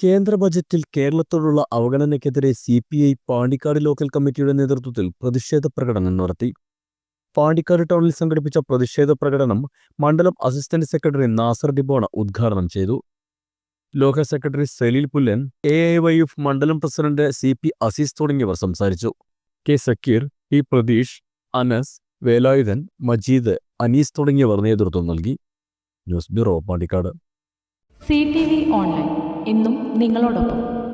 കേന്ദ്ര ബജറ്റിൽ കേരളത്തോടുള്ള അവഗണനയ്ക്കെതിരെ C P I Pandikkad local കമ്മിറ്റിയുടെ നേതൃത്വത്തിൽ പ്രതിഷേധ പ്രകടനം നടത്തി. പാണ്ടിക്കാട് ടൗണിൽ സംഘടിപ്പിച്ച പ്രതിഷേധ പ്രകടനം മണ്ഡലം അസിസ്റ്റന്റ് സെക്രട്ടറി നാസർ ഡിബോണ ഉദ്ഘാടനം ചെയ്തു. Local secretary Saleel Pullan A I Y F മണ്ഡലം പ്രസിഡന്റ് സി പി അസീസ് തുടങ്ങിയവർ സംസാരിച്ചു. കെ സക്കീർ ഇ പ്രതീഷ് അനസ് വേലായുധൻ മജീദ് അനീസ് തുടങ്ങിയവർ നേതൃത്വം നൽകി. News bureau Pandikkad. C T V online. എന്നും നിങ്ങളോടൊപ്പം.